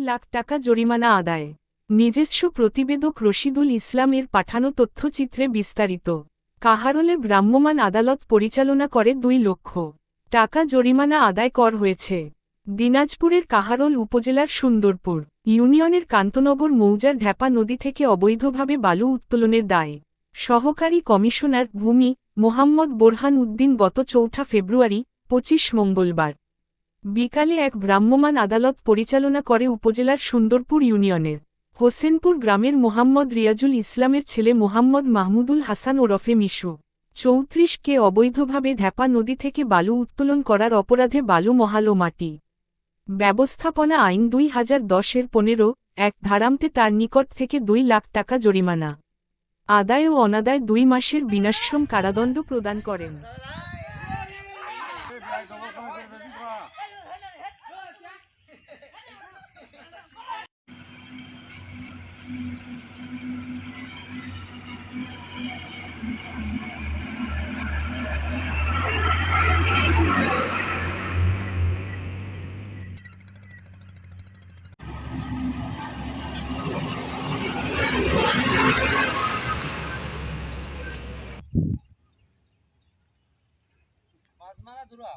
লাখ টাকা জরিমানা আদায়। নিজস্ব প্রতিবেদক রশিদুল ইসলামের পাঠানো তথ্যচিত্রে বিস্তারিত। কাহারলে ভ্রাম্যমাণ আদালত পরিচালনা করে দুই লক্ষ টাকা জরিমানা আদায় কর হয়েছে। দিনাজপুরের কাহারল উপজেলার সুন্দরপুর ইউনিয়নের কান্তনগর মৌজার ঢ্যাপা নদী থেকে অবৈধভাবে বালু উত্তোলনের দায় সহকারী কমিশনার ভূমি মোহাম্মদ বোরহান উদ্দিন গত চৌঠা ফেব্রুয়ারি, পঁচিশ মঙ্গলবার। বিকালে এক ভ্রাম্যমাণ আদালত পরিচালনা করে উপজেলার সুন্দরপুর ইউনিয়নের। হোসেনপুর গ্রামের মোহাম্মদ রিয়াজুল ইসলামের ছেলে মোহাম্মদ মাহমুদুল হাসান ওরফে মিশু। চৌত্রিশকে অবৈধভাবে ঢ্যাপা নদী থেকে বালু উত্তোলন করার অপরাধে বালু মহাল মাটি। ব্যবস্থাপনা আইন দুই হাজার দশের পনেরো, এক ধারামতে তার নিকট থেকে দুই লাখ টাকা জরিমানা। আদায় ও অনাদায় দুই মাসের বিনাশ্রম কারাদণ্ড প্রদান করেন। মাছ মারা ধরা।